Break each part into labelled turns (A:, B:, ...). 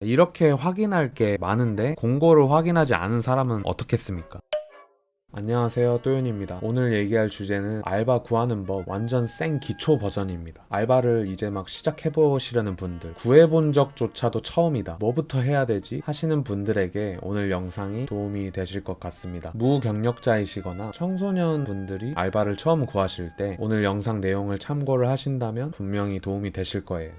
A: 이렇게 확인할 게 많은데 공고를 확인하지 않은 사람은 어떻겠습니까? 안녕하세요 또윤입니다. 오늘 얘기할 주제는 알바 구하는 법 완전 생 기초 버전입니다. 알바를 이제 막 시작해보시려는 분들 구해본 적조차도 처음이다. 뭐부터 해야 되지? 하시는 분들에게 오늘 영상이 도움이 되실 것 같습니다. 무경력자이시거나 청소년 분들이 알바를 처음 구하실 때 오늘 영상 내용을 참고를 하신다면 분명히 도움이 되실 거예요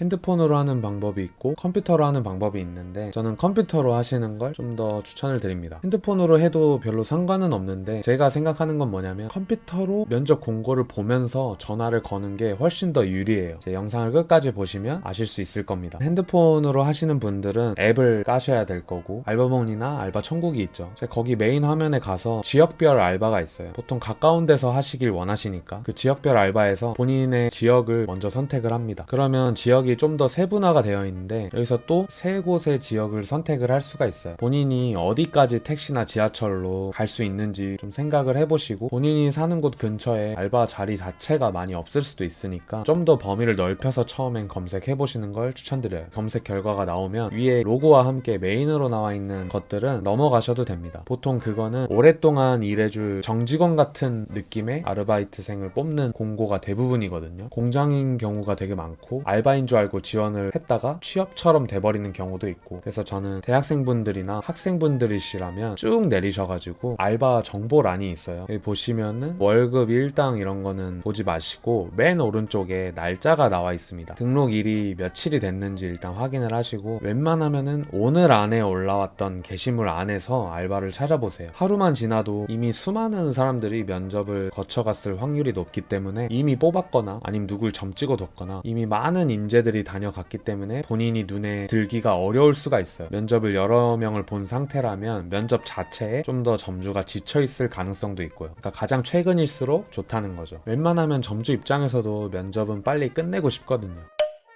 A: 핸드폰으로 하는 방법이 있고 컴퓨터로 하는 방법이 있는데 저는 컴퓨터로 하시는 걸 좀 더 추천을 드립니다. 핸드폰으로 해도 별로 상관은 없는데 제가 생각하는 건 뭐냐면 컴퓨터로 면접 공고를 보면서 전화를 거는 게 훨씬 더 유리해요. 제 영상을 끝까지 보시면 아실 수 있을 겁니다. 핸드폰으로 하시는 분들은 앱을 까셔야 될 거고 알바몬이나 알바 천국이 있죠. 제가 거기 메인 화면에 가서 지역별 알바가 있어요. 보통 가까운 데서 하시길 원하시니까 그 지역별 알바에서 본인의 지역을 먼저 선택을 합니다. 그러면 지역 이 좀 더 세분화가 되어 있는데 여기서 또 세 곳의 지역을 선택을 할 수가 있어요. 본인이 어디까지 택시나 지하철로 갈 수 있는지 좀 생각을 해보시고 본인이 사는 곳 근처에 알바 자리 자체가 많이 없을 수도 있으니까 좀 더 범위를 넓혀서 처음엔 검색해 보시는 걸 추천드려요. 검색 결과가 나오면 위에 로고와 함께 메인으로 나와 있는 것들은 넘어가셔도 됩니다. 보통 그거는 오랫동안 일해줄 정직원 같은 느낌의 아르바이트생을 뽑는 공고가 대부분이거든요. 공장인 경우가 되게 많고 알바인 줄 알고 지원을 했다가 취업처럼 돼버리는 경우도 있고 그래서 저는 대학생분들이나 학생분들이시라면 쭉 내리셔가지고 알바 정보란이 있어요. 여기 보시면은 월급 일당 이런 거는 보지 마시고 맨 오른쪽에 날짜가 나와 있습니다. 등록일이 며칠이 됐는지 일단 확인을 하시고 웬만하면은 오늘 안에 올라왔던 게시물 안에서 알바를 찾아보세요. 하루만 지나도 이미 수많은 사람들이 면접을 거쳐갔을 확률이 높기 때문에 이미 뽑았거나 아니면 누굴 점 찍어 뒀거나 이미 많은 인재 들이 다녀갔기 때문에 본인이 눈에 들기가 어려울 수가 있어요. 면접을 여러 명을 본 상태라면 면접 자체에 좀 더 점주가 지쳐 있을 가능성도 있고요. 그러니까 가장 최근일수록 좋다는 거죠. 웬만하면 점주 입장에서도 면접은 빨리 끝내고 싶거든요.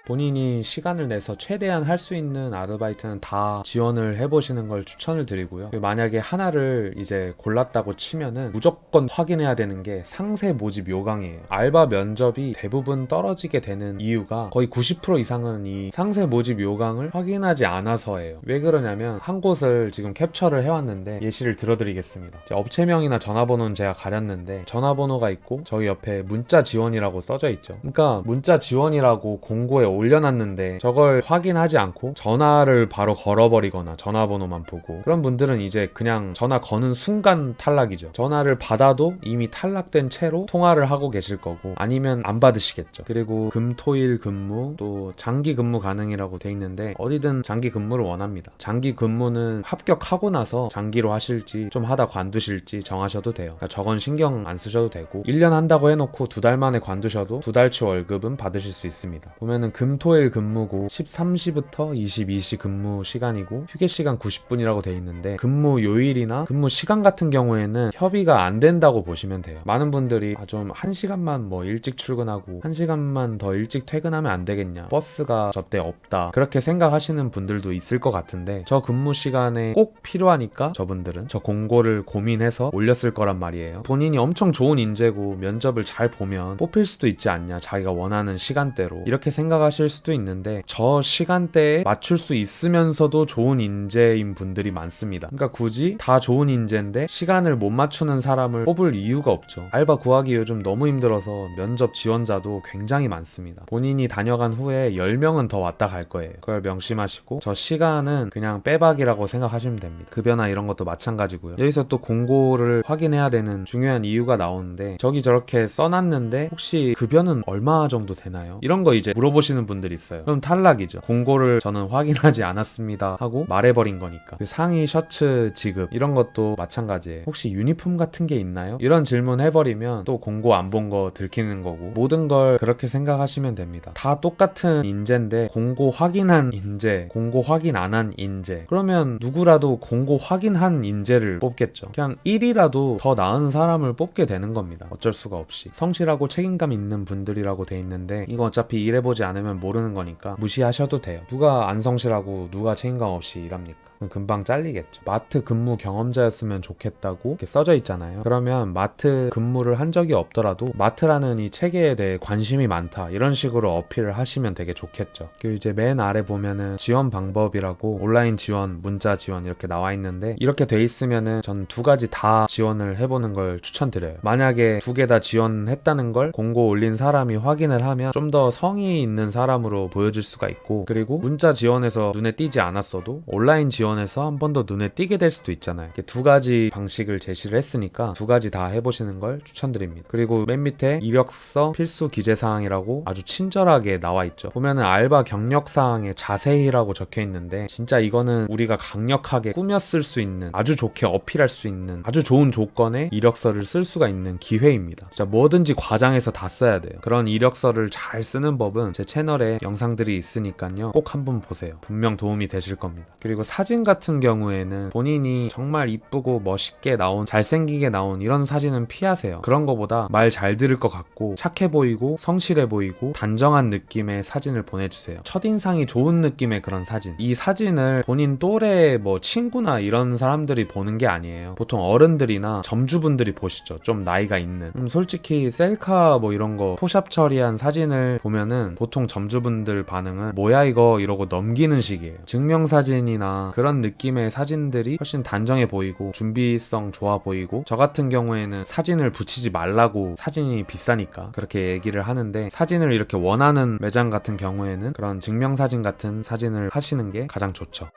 A: 본인이 시간을 내서 최대한 할 수 있는 아르바이트는 다 지원을 해보시는 걸 추천을 드리고요. 만약에 하나를 이제 골랐다고 치면은 무조건 확인해야 되는 게 상세 모집 요강이에요. 알바 면접이 대부분 떨어지게 되는 이유가 거의 90% 이상은 이 상세 모집 요강을 확인하지 않아서예요. 왜 그러냐면 한 곳을 지금 캡처를 해왔는데 예시를 들어드리겠습니다. 업체명이나 전화번호는 제가 가렸는데 전화번호가 있고 저기 옆에 문자 지원이라고 써져 있죠. 그러니까 문자 지원이라고 공고에 올려놨는데 저걸 확인하지 않고 전화를 바로 걸어버리거나 전화번호만 보고 그런 분들은 이제 그냥 전화 거는 순간 탈락이죠. 전화를 받아도 이미 탈락된 채로 통화를 하고 계실 거고 아니면 안 받으시겠죠. 그리고 금, 토, 일 근무 또 장기 근무 가능이라고 돼 있는데 어디든 장기 근무를 원합니다. 장기 근무는 합격하고 나서 장기로 하실지 좀 하다 관두실지 정하셔도 돼요. 그러니까 저건 신경 안 쓰셔도 되고 1년 한다고 해놓고 두 달 만에 관두셔도 두 달치 월급은 받으실 수 있습니다. 보면은 금 토일 근무고 13시부터 22시 근무 시간이고 휴게 시간 90분이라고 돼 있는데 근무 요일이나 근무 시간 같은 경우에는 협의가 안 된다고 보시면 돼요. 많은 분들이 아, 좀 1시간만 뭐 일찍 출근하고 1시간만 더 일찍 퇴근하면 안 되겠냐. 버스가 저때 없다. 그렇게 생각하시는 분들도 있을 것 같은데 저 근무 시간에 꼭 필요하니까 저분들은 저 공고를 고민해서 올렸을 거란 말이에요. 본인이 엄청 좋은 인재고 면접을 잘 보면 뽑힐 수도 있지 않냐. 자기가 원하는 시간대로 이렇게 생각하 실 수도 있는데 저 시간대에 맞출 수 있으면서도 좋은 인재인 분들이 많습니다. 그러니까 굳이 다 좋은 인재인데 시간을 못 맞추는 사람을 뽑을 이유가 없죠. 알바 구하기 요즘 너무 힘들어서 면접 지원자도 굉장히 많습니다. 본인이 다녀간 후에 10명은 더 왔다 갈 거예요. 그걸 명심하시고 저 시간은 그냥 빼박이라고 생각하시면 됩니다. 급여나 이런 것도 마찬가지고요. 여기서 또 공고를 확인해야 되는 중요한 이유가 나오는데 저기 저렇게 써놨는데 혹시 급여는 얼마 정도 되나요? 이런 거 이제 물어보 시는 분들이 있어요. 그럼 탈락이죠. 공고를 저는 확인하지 않았습니다 하고 말해버린 거니까. 그 상의 셔츠 지급 이런 것도 마찬가지예요. 혹시 유니폼 같은 게 있나요? 이런 질문 해버리면 또 공고 안 본 거 들키는 거고 모든 걸 그렇게 생각하시면 됩니다. 다 똑같은 인재인데 공고 확인한 인재, 공고 확인 안 한 인재. 그러면 누구라도 공고 확인한 인재를 뽑겠죠. 그냥 1이라도 더 나은 사람을 뽑게 되는 겁니다. 어쩔 수가 없이. 성실하고 책임감 있는 분들이라고 돼 있는데 이거 어차피 일해보지 않으면 모르는 거니까 무시하셔도 돼요. 누가 안 성실하고 누가 책임감 없이 일합니까? 금방 잘리겠죠. 마트 근무 경험자였으면 좋겠다고 써져 있잖아요. 그러면 마트 근무를 한 적이 없더라도 마트라는 이 체계에 대해 관심이 많다 이런 식으로 어필을 하시면 되게 좋겠죠. 그리고 이제 맨 아래 보면은 지원 방법이라고 온라인 지원, 문자 지원 이렇게 나와 있는데 이렇게 돼 있으면은 전 두 가지 다 지원을 해보는 걸 추천드려요. 만약에 두 개 다 지원했다는 걸 공고 올린 사람이 확인을 하면 좀 더 성의 있는 사람으로 보여질 수가 있고 그리고 문자 지원에서 눈에 띄지 않았어도 온라인 지원 에서 한 번 더 눈에 띄게 될 수도 있잖아요. 두 가지 방식을 제시를 했으니까 두 가지 다 해보시는 걸 추천드립니다. 그리고 맨 밑에 이력서 필수 기재 사항이라고 아주 친절하게 나와 있죠. 보면은 알바 경력 사항에 자세히라고 적혀 있는데 진짜 이거는 우리가 강력하게 쓸수 있는 아주 좋게 어필할 수 있는 아주 좋은 조건의 이력서를 쓸 수가 있는 기회입니다. 진짜 뭐든지 과장해서 다 써야 돼요. 그런 이력서를 잘 쓰는 법은 제 채널에 영상들이 있으니까요. 꼭 한번 보세요. 분명 도움이 되실 겁니다. 그리고 사진 같은 경우에는 본인이 정말 이쁘고 멋있게 나온 잘생기게 나온 이런 사진은 피하세요. 그런 거보다 말 잘 들을 것 같고 착해 보이고 성실해 보이고 단정한 느낌의 사진을 보내주세요. 첫인상이 좋은 느낌의 그런 사진. 이 사진을 본인 또래 뭐 친구나 이런 사람들이 보는 게 아니에요. 보통 어른들이나 점주분들이 보시죠. 좀 나이가 있는. 음, 솔직히 셀카 뭐 이런 거 포샵 처리한 사진을 보면은 보통 점주분들 반응은 뭐야 이거 이러고 넘기는 식이에요. 증명사진이나 그런 느낌의 사진들이 훨씬 단정해 보이고 준비성 좋아 보이고 저 같은 경우에는 사진을 붙이지 말라고 사진이 비싸니까 그렇게 얘기를 하는데 사진을 이렇게 원하는 매장 같은 경우에는 그런 증명사진 같은 사진을 하시는 게 가장 좋죠.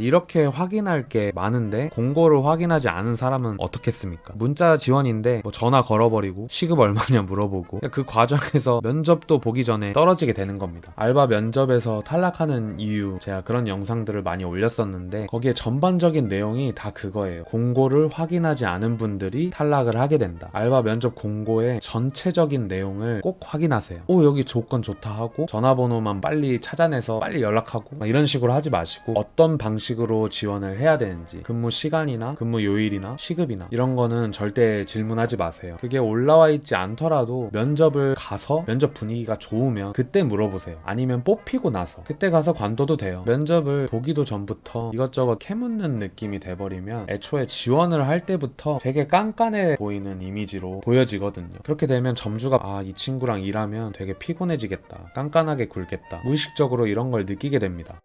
A: 이렇게 확인할 게 많은데 공고를 확인하지 않은 사람은 어떻겠습니까? 문자 지원인데 뭐 전화 걸어버리고 시급 얼마냐 물어보고 그 과정에서 면접도 보기 전에 떨어지게 되는 겁니다. 알바 면접에서 탈락하는 이유 제가 그런 영상들을 많이 올렸었는데 거기에 전반적인 내용이 다 그거예요. 공고를 확인하지 않은 분들이 탈락을 하게 된다. 알바 면접 공고의 전체적인 내용을 꼭 확인하세요. 오 여기 조건 좋다 하고 전화번호만 빨리 찾아내서 빨리 연락하고 막 이런 식으로 하지 마시고 어떤 방식 방식으로 지원을 해야 되는지 근무 시간이나 근무 요일이나 시급이나 이런 거는 절대 질문하지 마세요. 그게 올라와 있지 않더라도 면접을 가서 면접 분위기가 좋으면 그때 물어보세요. 아니면 뽑히고 나서 그때 가서 관둬도 돼요. 면접을 보기도 전부터 이것저것 캐묻는 느낌이 돼버리면 애초에 지원을 할 때부터 되게 깐깐해 보이는 이미지로 보여지거든요. 그렇게 되면 점주가 아 이 친구랑 일하면 되게 피곤해지겠다. 깐깐하게 굴겠다. 무의식적으로 이런 걸 느끼게 됩니다.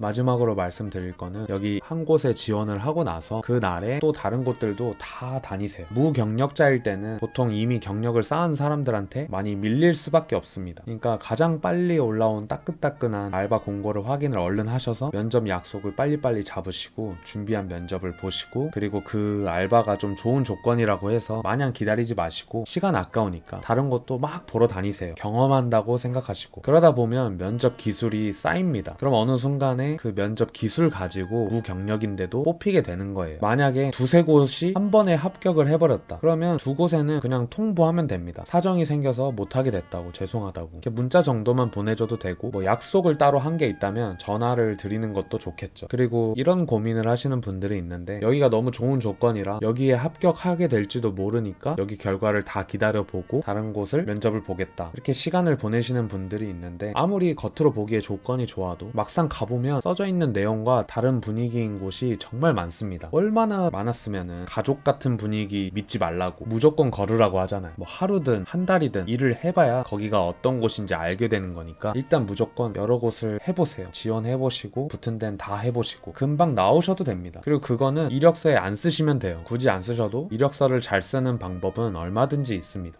A: 마지막으로 말씀드릴 거는 여기 한 곳에 지원을 하고 나서 그 날에 또 다른 곳들도 다 다니세요. 무경력자일 때는 보통 이미 경력을 쌓은 사람들한테 많이 밀릴 수밖에 없습니다. 그러니까 가장 빨리 올라온 따끈따끈한 알바 공고를 확인을 얼른 하셔서 면접 약속을 빨리빨리 잡으시고 준비한 면접을 보시고 그리고 그 알바가 좀 좋은 조건이라고 해서 마냥 기다리지 마시고 시간 아까우니까 다른 곳도 막 보러 다니세요. 경험한다고 생각하시고 그러다 보면 면접 기술이 쌓입니다. 그럼 어느 순간에 그 면접 기술 가지고 무경력인데도 뽑히게 되는 거예요. 만약에 두세 곳이 한 번에 합격을 해버렸다. 그러면 두 곳에는 그냥 통보하면 됩니다. 사정이 생겨서 못하게 됐다고 죄송하다고. 이렇게 문자 정도만 보내줘도 되고 뭐 약속을 따로 한 게 있다면 전화를 드리는 것도 좋겠죠. 그리고 이런 고민을 하시는 분들이 있는데 여기가 너무 좋은 조건이라 여기에 합격하게 될지도 모르니까 여기 결과를 다 기다려보고 다른 곳을 면접을 보겠다. 이렇게 시간을 보내시는 분들이 있는데 아무리 겉으로 보기에 조건이 좋아도 막상 가 보면 써져 있는 내용과 다른 분위기인 곳이 정말 많습니다. 얼마나 많았으면은 가족 같은 분위기 믿지 말라고 무조건 걸으라고 하잖아요. 뭐 하루든 한 달이든 일을 해봐야 거기가 어떤 곳인지 알게 되는 거니까 일단 무조건 여러 곳을 해보세요. 지원해보시고 붙은 데는 다 해보시고 금방 나오셔도 됩니다. 그리고 그거는 이력서에 안 쓰시면 돼요. 굳이 안 쓰셔도 이력서를 잘 쓰는 방법은 얼마든지 있습니다.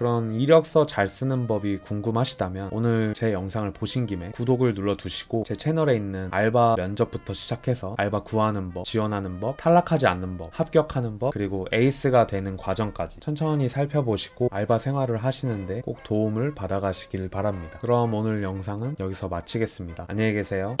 A: 그런 이력서 잘 쓰는 법이 궁금하시다면 오늘 제 영상을 보신 김에 구독을 눌러두시고 제 채널에 있는 알바 면접부터 시작해서 알바 구하는 법, 지원하는 법, 탈락하지 않는 법, 합격하는 법, 그리고 에이스가 되는 과정까지 천천히 살펴보시고 알바 생활을 하시는데 꼭 도움을 받아가시길 바랍니다. 그럼 오늘 영상은 여기서 마치겠습니다. 안녕히 계세요.